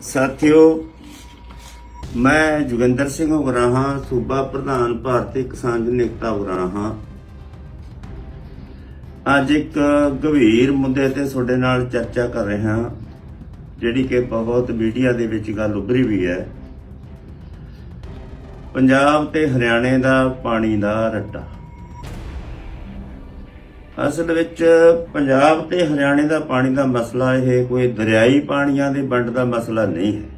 ਸਾਥੀਓ, ਮੈਂ ਜੋਗਿੰਦਰ ਸਿੰਘ ਉਗਰਾਹਾਂ ਸੂਬਾ ਪ੍ਰਧਾਨ ਭਾਰਤੀ ਕਿਸਾਨ ਜਨ ਏਕਤਾ ਉਗਰਾਹਾਂ ਅੱਜ ਇੱਕ ਗੰਭੀਰ ਮੁੱਦੇ ਤੇ ਤੁਹਾਡੇ ਨਾਲ ਚਰਚਾ ਕਰ ਰਿਹਾ ਹਾਂ, ਜਿਹੜੀ ਕਿ ਬਹੁਤ ਮੀਡੀਆ ਦੇ ਵਿੱਚ ਗੱਲ ਉੱਭਰੀ ਵੀ ਹੈ। ਪੰਜਾਬ ਤੇ ਹਰਿਆਣੇ ਦਾ ਪਾਣੀ ਦਾ ਰੱਟਾ। ਅਸਲ ਵਿੱਚ ਪੰਜਾਬ ਤੇ ਹਰਿਆਣੇ ਦਾ ਪਾਣੀ ਦਾ ਮਸਲਾ ਇਹ ਕੋਈ ਦਰਿਆਈ ਪਾਣੀਆਂ ਦੇ ਵੰਡ ਦਾ ਮਸਲਾ ਨਹੀਂ ਹੈ।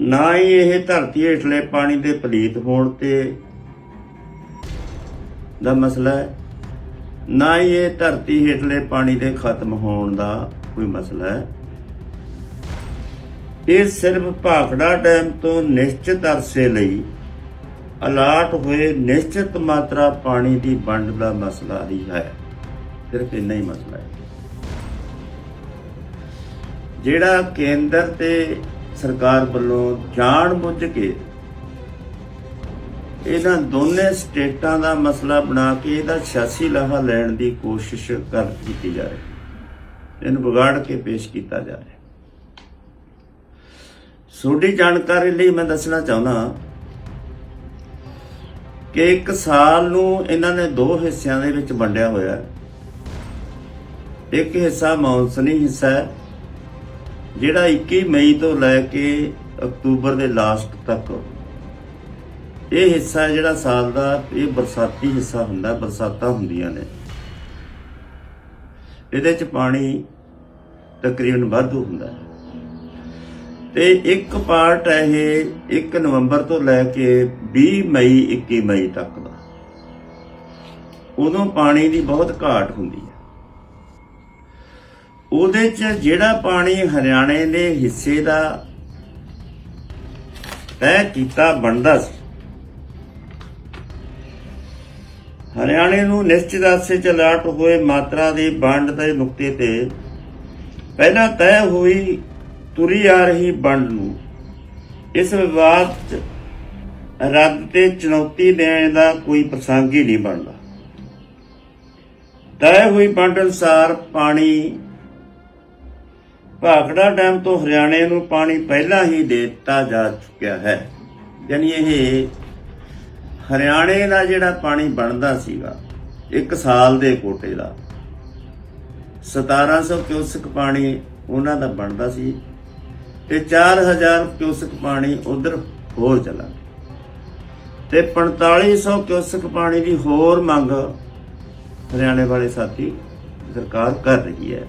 ਨਾ ਹੀ ਇਹ ਧਰਤੀ ਹੇਠਲੇ ਪਾਣੀ ਦੇ ਪਲੀਤ ਹੋਣ ਤੇ ਦਾ ਮਸਲਾ ਹੈ, ਨਾ ਹੀ ਇਹ ਧਰਤੀ ਹੇਠਲੇ ਪਾਣੀ ਦੇ ਖਤਮ ਹੋਣ ਦਾ ਕੋਈ ਮਸਲਾ ਹੈ। ਇਹ ਸਿਰਫ ਭਾਖੜਾ ਡੈਮ ਤੋਂ ਨਿਸ਼ਚਿਤ ਅਰਸੇ ਲਈ ਅਲਾਟ ਹੋਏ ਨਿਸ਼ਚਿਤ ਮਾਤਰਾ ਪਾਣੀ ਦੀ ਵੰਡ ਦਾ ਮਸਲਾ ਹੀ ਹੈ। ਸਿਰਫ ਇੰਨਾ ਹੀ ਮਸਲਾ ਹੈ। ਜਿਹੜਾ ਕੇਂਦਰ ਤੇ ਸਰਕਾਰ ਵੱਲੋਂ ਜਾਣ ਬੁੱਝ ਕੇ ਇਹਨਾਂ ਦੋਨੇ ਸਟੇਟਾਂ ਦਾ ਮਸਲਾ ਬਣਾ ਕੇ ਇਹਦਾ ਸਿਆਸੀ ਲਾਹਾ ਲੈਣ ਦੀ ਕੋਸ਼ਿਸ਼ ਕਰ ਕੀਤੀ ਜਾ ਰਹੀ ਇਹਨੂੰ ਵਿਗਾੜ ਕੇ ਪੇਸ਼ ਕੀਤਾ ਜਾ ਰਿਹਾ ਹੈ। ਜਾਣਕਾਰੀ ਲਈ ਮੈਂ ਦੱਸਣਾ ਚਾਹੁੰਦਾ ਕਿ ਇੱਕ ਸਾਲ ਨੂੰ ਇਹਨਾਂ ਨੇ ਦੋ ਹਿੱਸਿਆਂ ਦੇ ਵਿੱਚ ਵੰਡਿਆ ਹੋਇਆ ਹੈ। ਇੱਕ ਹਿੱਸਾ ਮੌਨਸੂਨੀ ਹਿੱਸਾ ਹੈ, ਜਿਹੜਾ 21 ਮਈ ਤੋਂ ਲੈ ਕੇ ਅਕਤੂਬਰ ਦੇ ਲਾਸਟ ਤੱਕ। ਇਹ ਹਿੱਸਾ ਜਿਹੜਾ ਸਾਲ ਦਾ, ਇਹ ਬਰਸਾਤੀ ਹਿੱਸਾ ਹੁੰਦਾ, ਬਰਸਾਤਾਂ ਹੁੰਦੀਆਂ ਨੇ। ਇਹਦੇ ਚ ਪਾਣੀ ਤਕਰੀਬਨ ਵਾਧੂ ਹੁੰਦਾ ਹੈ। ਤੇ ਇੱਕ ਪਾਰਟ ਹੈ ਇਹ 1 ਨਵੰਬਰ ਤੋਂ ਲੈ ਕੇ 20 ਮਈ 21 ਮਈ ਤੱਕ ਦਾ। ਉਦੋਂ ਪਾਣੀ ਦੀ ਬਹੁਤ ਘਾਟ ਹੁੰਦੀ ਹੈ। ਉਹਦੇ ਚ ਜਿਹੜਾ ਪਾਣੀ ਹਰਿਆਣੇ ਦੇ ਹਿੱਸੇ ਦਾ ਤੈਅ ਕੀਤਾ ਬਣਦਾ ਸੀ, ਹਰਿਆਣੇ ਨੂੰ ਨਿਸ਼ਚਿਤ ਅਰਸੇ ਚ ਅਲਾਟ ਹੋਏ ਮਾਤਰਾ ਦੀ ਵੰਡ ਦੇ ਨੁਕਤੇ ਤੇ ਪਹਿਲਾਂ ਤੈਅ ਹੋਈ ਤੁਰੀ ਆ ਰਹੀ ਵੰਡ ਨੂੰ। ਇਸ ਵਿਵਾਦ 'ਚ ਰੱਦ ਤੇ ਚੁਣੌਤੀ ਦੇਣ ਦਾ ਕੋਈ ਪ੍ਰਸੰਗ ਹੀ ਨਹੀਂ ਬਣਦਾ। ਤੈਅ ਹੋਈ ਵੰਡ ਅਨੁਸਾਰ ਪਾਣੀ ਭਾਖੜਾ ਡੈਮ ਤੋਂ ਹਰਿਆਣੇ ਨੂੰ ਪਾਣੀ ਪਹਿਲਾਂ ਹੀ ਦੇ ਦਿੱਤਾ ਜਾ ਚੁੱਕਿਆ ਹੈ। ਯਾਨੀ ਇਹ ਹਰਿਆਣੇ ਦਾ ਜਿਹੜਾ ਪਾਣੀ ਬਣਦਾ ਸੀਗਾ, ਇੱਕ ਸਾਲ ਦੇ ਕੋਟੇ ਦਾ 1700 ਕਿਊਸਕ ਪਾਣੀ ਉਹਨਾਂ ਦਾ ਬਣਦਾ ਸੀ। ਤੇ 4000 ਕਿਊਸਕ ਪਾਣੀ ਉਧਰ ਹੋਰ ਚਲਾ ਗਿਆ। ਤੇ 4500 ਕਿਊਸਕ ਪਾਣੀ ਦੀ ਹੋਰ ਮੰਗ ਹਰਿਆਣੇ ਵਾਲੇ ਸਾਥੀ ਸਰਕਾਰ ਕਰ ਰਹੀ ਹੈ।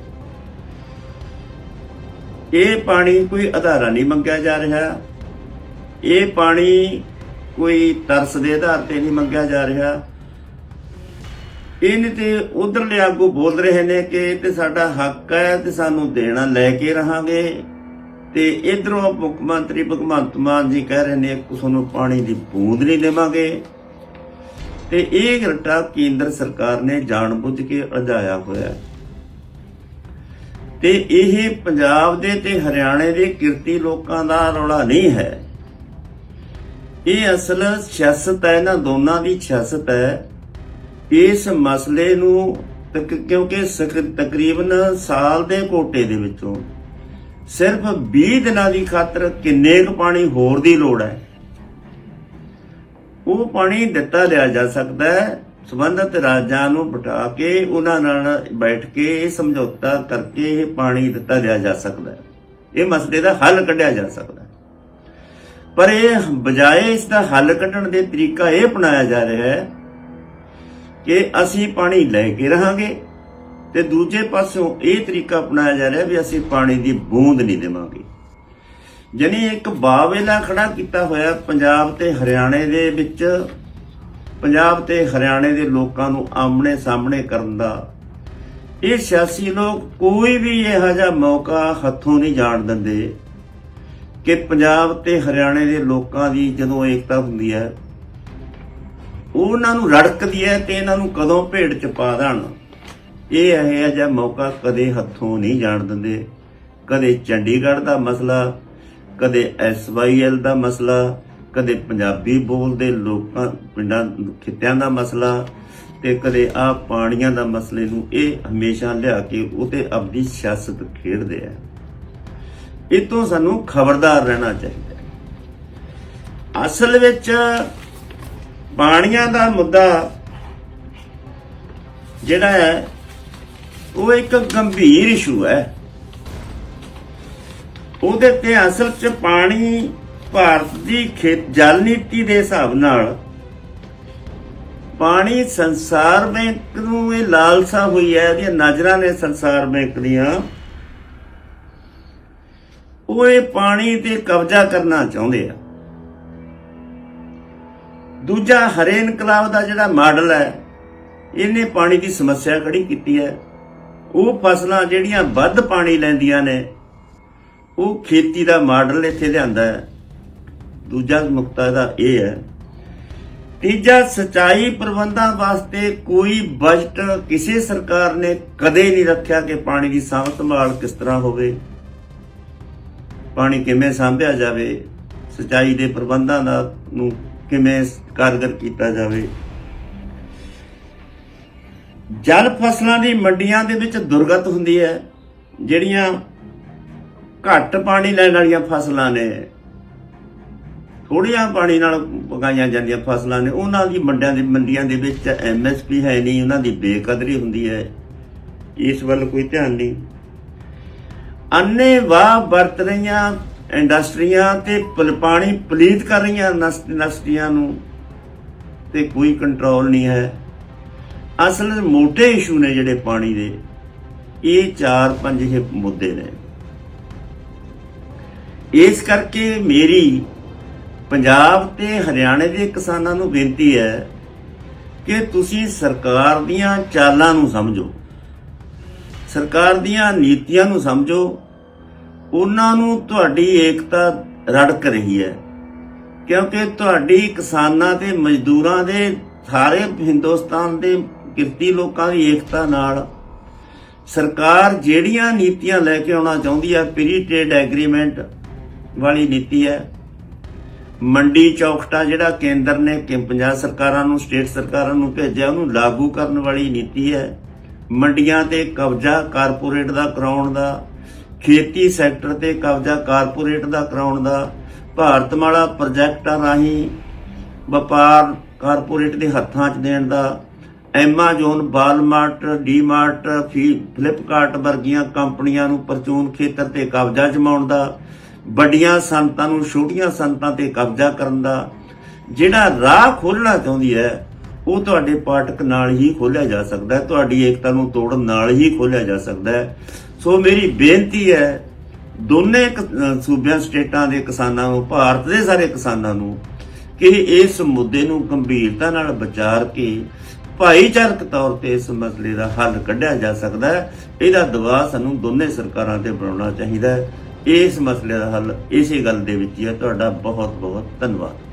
ਇਹ ਪਾਣੀ ਕੋਈ ਆਧਾਰਾ ਨਹੀਂ ਮੰਗਿਆ ਜਾ ਰਿਹਾ। ਇਹ ਪਾਣੀ ਕੋਈ ਤਰਸ ਦੇ ਆਧਾਰ ਤੇ ਨਹੀਂ ਮੰਗਿਆ ਜਾ ਰਿਹਾ। ਇਹਨੇ ਤੇ ਉਧਰਲੇ ਆਗੂ ਬੋਲ ਰਹੇ ਨੇ ਕਿ ਇਹ ਤੇ ਸਾਡਾ ਹੱਕ ਹੈ ਤੇ ਸਾਨੂੰ ਦੇਣਾ ਲੈ ਕੇ ਰਹਾਂਗੇ। ਤੇ ਇਧਰੋਂ ਮੁੱਖ ਮੰਤਰੀ ਭਗਵੰਤ ਮਾਨ ਜੀ ਕਹਿ ਰਹੇ ਨੇ ਤੁਹਾਨੂੰ ਪਾਣੀ ਦੀ ਬੂੰਦ ਨਹੀਂ ਦੇਵਾਂਗੇ। ਤੇ ਇਹ ਰੱਟਾ ਕੇਂਦਰ ਸਰਕਾਰ ਨੇ ਜਾਣਬੁੱਝ ਕੇ ਅਜਾਇਆ ਹੋਇਆ ਤੇ ਇਹ ਪੰਜਾਬ ਦੇ ਤੇ ਹਰਿਆਣੇ ਦੇ ਕਿਰਤੀ ਲੋਕਾਂ ਦਾ ਰੌਲਾ ਨਹੀਂ ਹੈ। ਇਹ ਅਸਲ ਸਿਆਸਤ ਹੈ ਇਹਨਾਂ ਦੋਨਾਂ ਦੀ ਸਿਆਸਤ ਹੈ। ਇਸ ਮਸਲੇ ਨੂੰ ਤਕ- ਕਿਉਂਕਿ ਤਕਰੀਬਨ ਸਾਲ ਦੇ ਕੋਟੇ ਦੇ ਵਿੱਚੋਂ ਸਿਰਫ 20 ਦਿਨਾਂ ਦੀ ਖਾਤਰ ਕਿੰਨੇ ਕੁ ਪਾਣੀ ਹੋਰ ਦੀ ਲੋੜ ਹੈ? ਉਹ ਪਾਣੀ ਦਿੱਤਾ ਲਿਆ ਜਾ ਸਕਦਾ ਹੈ, ਸਬੰਧਤ ਰਾਜਾਂ ਨੂੰ ਬਿਠਾ ਕੇ ਉਹਨਾਂ ਨਾਲ ਬੈਠ ਕੇ ਇਹ ਸਮਝੌਤਾ ਕਰਕੇ ਇਹ ਪਾਣੀ ਦਿੱਤਾ ਲਿਆ ਜਾ ਸਕਦਾ ਹੈ। ਇਹ ਮਸਲੇ ਦਾ ਹੱਲ ਕੱਢਿਆ ਜਾ ਸਕਦਾ ਹੈ। ਪਰ ਇਹ ਬਜਾਏ ਇਸ ਦਾ ਹੱਲ ਕੱਢਣ ਦੇ ਤਰੀਕਾ ਇਹ ਅਪਣਾਇਆ ਜਾ ਰਿਹਾ ਹੈ ਕਿ ਅਸੀਂ ਪਾਣੀ ਲੈ ਕੇ ਰਹਾਂਗੇ। ਤੇ ਦੂਜੇ ਪਾਸੋਂ ਇਹ ਤਰੀਕਾ ਅਪਣਾਇਆ ਜਾ ਰਿਹਾ ਵੀ ਅਸੀਂ ਪਾਣੀ ਦੀ ਬੂੰਦ ਨਹੀਂ ਦੇਵਾਂਗੇ। ਜਨੀ ਇੱਕ ਬਾਵੇਲਾ ਖੜਾ ਕੀਤਾ ਹੋਇਆ ਪੰਜਾਬ ਤੇ ਹਰਿਆਣੇ ਦੇ ਵਿੱਚ, ਪੰਜਾਬ ਤੇ ਹਰਿਆਣੇ ਦੇ ਲੋਕਾਂ ਨੂੰ ਆਮਣੇ ਸਾਹਮਣੇ ਕਰਨ ਦਾ, ਇਹ ਸਿਆਸੀ ਲੋਕ ਕੋਈ ਵੀ ਇਹੋ ਜਿਹਾ ਮੌਕਾ ਹੱਥੋਂ ਨਹੀਂ ਜਾਣ ਦਿੰਦੇ ਕਿ ਪੰਜਾਬ ਤੇ ਹਰਿਆਣੇ ਦੇ ਲੋਕਾਂ ਦੀ ਜਦੋਂ ਏਕਤਾ ਹੁੰਦੀ ਹੈ, ਉਹਨਾਂ ਨੂੰ ਰੜਕਦੀ ਹੈ ਤੇ ਇਹਨਾਂ ਨੂੰ ਕਦੋਂ ਭੇਡ ਚ ਪਾ ਦੇਣ। ਇਹ ਇਹੋ ਜਿਹਾ ਮੌਕਾ ਕਦੇ ਹੱਥੋਂ ਨਹੀਂ ਜਾਣ ਦਿੰਦੇ। ਕਦੇ ਚੰਡੀਗੜ੍ਹ ਦਾ ਮਸਲਾ, ਕਦੇ ਐਸਵਾਈਐਲ ਦਾ ਮਸਲਾ, ਕਦੇ ਪੰਜਾਬੀ ਬੋਲਦੇ ਲੋਕਾਂ, ਪਿੰਡਾਂ, ਖਿੱਤਿਆਂ ਦਾ ਮਸਲਾ ਤੇ ਕਦੇ ਆ ਪਾਣੀਆਂ ਦਾ ਮਸਲੇ ਨੂੰ ਇਹ ਹਮੇਸ਼ਾ ਲਿਆ ਕੇ ਉਹਤੇ ਆਪਣੀ ਸਿਆਸਤ ਖੇਡਦੇ ਆ। ਇਹ ਤੋਂ ਸਾਨੂੰ ਖਬਰਦਾਰ ਰਹਿਣਾ ਚਾਹੀਦਾ ਅਸਲ ਵਿੱਚ ਪਾਣੀਆਂ ਦਾ ਮੁੱਦਾ ਜਿਹੜਾ ਹੈ ਉਹ ਇੱਕ ਗੰਭੀਰ ਇਸ਼ੂ ਹੈ। ਉਹਦੇ ਤੇ ਅਸਲ 'ਚ ਪਾਣੀ ਭਾਰਤ ਦੀ ਖੇਤ, ਜਲ ਨੀਤੀ ਦੇ ਹਿਸਾਬ ਨਾਲ ਪਾਣੀ ਸੰਸਾਰ ਬੈਂਕ ਨੂੰ ਇਹ ਲਾਲਸਾ ਹੋਈ ਹੈ ਇਹਦੀਆਂ ਨਜ਼ਰਾਂ ਨੇ ਸੰਸਾਰ ਬੈਂਕ ਦੀਆਂ। ਉਹ ਇਹ ਪਾਣੀ ਤੇ ਕਬਜ਼ਾ ਕਰਨਾ ਚਾਹੁੰਦੇ ਆ। ਦੂਜਾ ਹਰੇ ਇਨਕਲਾਬ ਦਾ ਜਿਹੜਾ ਮਾਡਲ ਹੈ, ਇਹਨੇ ਪਾਣੀ ਦੀ ਸਮੱਸਿਆ ਖੜੀ ਕੀਤੀ ਹੈ। ਉਹ ਫਸਲਾਂ ਜਿਹੜੀਆਂ ਵੱਧ ਪਾਣੀ ਲੈਂਦੀਆਂ ਨੇ, ਉਹ ਖੇਤੀ ਦਾ ਮਾਡਲ ਇੱਥੇ ਲਿਆਂਦਾ ਹੈ। ਦੂਜਾ ਨੁਕਤਾ ਦਾ ਇਹ ਹੈ, ਤੀਜਾ, ਸਚਾਈ ਪ੍ਰਬੰਧਾਂ ਵਾਸਤੇ ਕੋਈ ਬਜਟ ਕਿਸੇ ਸਰਕਾਰ ਨੇ ਕਦੇ ਨਹੀਂ ਰੱਖਿਆ ਕਿ ਪਾਣੀ ਦੀ ਸਾਂਭ ਸੰਭਾਲ ਕਿਸ ਤਰ੍ਹਾਂ ਹੋਵੇ, ਪਾਣੀ ਕਿਵੇਂ ਸਾਂਭਿਆ ਜਾਵੇ, ਸਚਾਈ ਦੇ ਪ੍ਰਬੰਧਾਂ ਦਾ ਨੂੰ ਕਿਵੇਂ ਕਾਰਗਰ ਕੀਤਾ ਜਾਵੇ। ਜਲ ਫਸਲਾਂ ਦੀ ਮੰਡੀਆਂ ਦੇ ਵਿੱਚ ਦੁਰਗਤ ਹੁੰਦੀ ਹੈ, ਜਿਹੜੀਆਂ ਘੱਟ ਪਾਣੀ ਲੈਣ ਵਾਲੀਆਂ ਫਸਲਾਂ ਨੇ ਥੋੜੀਆਂ ਪਾਣੀ ਨਾਲ ਪਕਾਈਆਂ ਜਾਂਦੀਆਂ ਫਸਲਾਂ ਨੇ, ਉਹਨਾਂ ਦੀ ਮੰਡੀਆਂ ਦੇ ਮੰਡੀਆਂ ਦੇ ਵਿੱਚ ਐਮਐਸਪੀ ਹੈ ਨਹੀਂ, ਉਹਨਾਂ ਦੀ ਬੇਕਦਰੀ ਹੁੰਦੀ ਹੈ। ਇਸ ਵੱਲ ਕੋਈ ਧਿਆਨ ਨਹੀਂ। ਅੰਨੇ ਵਾਹ ਵਰਤ ਰਹੀਆਂ ਇੰਡਸਟਰੀਆਂ ਤੇ ਪਲ- ਪਾਣੀ ਪਲੀਤ ਕਰ ਰਹੀਆਂ ਨਸ- ਇੰਡਸਟਰੀਆਂ ਨੂੰ ਤੇ ਕੋਈ ਕੰਟਰੋਲ ਨਹੀਂ ਹੈ। ਅਸਲ ਮੋਟੇ ਇਸ਼ੂ ਨੇ ਜਿਹੜੇ ਪਾਣੀ ਦੇ, ਇਹ ਚਾਰ ਪੰਜ ਇਹ ਮੁੱਦੇ ਨੇ। ਇਸ ਕਰਕੇ ਮੇਰੀ ਪੰਜਾਬ ਤੇ ਹਰਿਆਣੇ ਦੇ ਕਿਸਾਨਾਂ ਨੂੰ ਬੇਨਤੀ ਹੈ ਕਿ ਤੁਸੀਂ ਸਰਕਾਰ ਦੀਆਂ ਚਾਲਾਂ ਨੂੰ ਸਮਝੋ। ਸਰਕਾਰ ਦੀਆਂ ਨੀਤੀਆਂ ਨੂੰ ਸਮਝੋ। ਉਹਨਾਂ ਨੂੰ ਤੁਹਾਡੀ ਏਕਤਾ ਰੜਕ ਰਹੀ ਹੈ। ਕਿਉਂਕਿ ਤੁਹਾਡੀ ਕਿਸਾਨਾਂ ਤੇ ਮਜ਼ਦੂਰਾਂ ਦੇ ਸਾਰੇ ਹਿੰਦੁਸਤਾਨ ਦੇ ਕਿਰਤੀ ਲੋਕਾਂ ਦੀ ਏਕਤਾ ਨਾਲ। ਸਰਕਾਰ ਜਿਹੜੀਆਂ ਨੀਤੀਆਂ ਲੈ ਕੇ ਆਉਣਾ ਚਾਹੁੰਦੀ ਹੈ ਪ੍ਰੀ ਟ੍ਰੇਡ ਐਗਰੀਮੈਂਟ ਵਾਲੀ ਨੀਤੀ ਹੈ। ਮੰਡੀ ਚੌਕਟਾ ਜਿਹੜਾ ਕੇਂਦਰ ਨੇ ਕਿ ਪੰਜਾਬ ਸਰਕਾਰਾਂ ਨੂੰ, ਸਟੇਟ ਸਰਕਾਰਾਂ ਨੂੰ ਭੇਜਿਆ, ਉਹਨੂੰ ਲਾਗੂ ਕਰਨ ਵਾਲੀ ਨੀਤੀ ਹੈ। ਮੰਡੀਆਂ ਤੇ ਕਬਜ਼ਾ ਕਾਰਪੋਰੇਟ ਦਾ ਕਰਾਉਣ ਦਾ, ਖੇਤੀ ਸੈਕਟਰ ਤੇ ਕਬਜ਼ਾ ਕਾਰਪੋਰੇਟ ਦਾ ਕਰਾਉਣ ਦਾ, ਭਾਰਤਮਾਲਾ ਪ੍ਰੋਜੈਕਟਾਂ ਰਾਹੀਂ ਵਪਾਰ ਕਾਰਪੋਰੇਟ ਦੇ ਹੱਥਾਂ 'ਚ ਦੇਣ ਦਾ ਐਮਾਜ਼ੋਨ ਵਾਲਮਾਰਟ ਡੀਮਾਰਟ ਫਲਿੱਪਕਾਰਟ ਵਰਗੀਆਂ ਕੰਪਨੀਆਂ ਨੂੰ ਪਰਚੂਨ ਖੇਤਰ ਤੇ ਕਬਜ਼ਾ ਜਮਾਉਣ ਦਾ, ਵੱਡੀਆਂ ਸੰਤਾਂ ਨੂੰ ਛੋਟੀਆਂ ਸੰਤਾਂ ਤੇ ਕਬਜ਼ਾ ਕਰਨ ਦਾ, ਜਿਹੜਾ ਰਾਹ ਖੋਲਣਾ ਚਾਹੁੰਦੀ ਹੈ, ਉਹ ਤੁਹਾਡੇ ਪਾਠਕ ਨਾਲ ਹੀ ਖੋਲਿਆ ਜਾ ਸਕਦਾ ਹੈ, ਤੁਹਾਡੀ ਏਕਤਾ ਨੂੰ ਤੋੜਨ ਨਾਲ ਹੀ ਖੋਲਿਆ ਜਾ ਸਕਦਾ ਹੈ। ਸੋ ਮੇਰੀ ਬੇਨਤੀ ਹੈ, ਦੋਨੇ ਸੂਬਿਆਂ, ਸਟੇਟਾਂ ਦੇ ਕਿਸਾਨਾਂ ਨੂੰ, ਭਾਰਤ ਦੇ ਸਾਰੇ ਕਿਸਾਨਾਂ ਨੂੰ, ਕਿ ਇਸ ਮੁੱਦੇ ਨੂੰ ਗੰਭੀਰਤਾ ਨਾਲ ਵਿਚਾਰ ਕੇ ਭਾਈਚਾਰਕ ਤੌਰ ਤੇ ਇਸ ਮਸਲੇ ਦਾ ਹੱਲ ਕੱਢਿਆ ਜਾ ਸਕਦਾ ਹੈ। ਇਹਦਾ ਦਬਾਅ ਸਾਨੂੰ ਦੋਨੇ ਸਰਕਾਰਾਂ ਤੇ ਬਣਾਉਣਾ ਚਾਹੀਦਾ ਹੈ। ਇਸ ਮਸਲੇ ਦਾ ਹੱਲ ਇਸੇ ਗੱਲ ਦੇ ਵਿੱਚ ਹੀ ਹੈ। ਤੁਹਾਡਾ ਬਹੁਤ ਬਹੁਤ ਧੰਨਵਾਦ।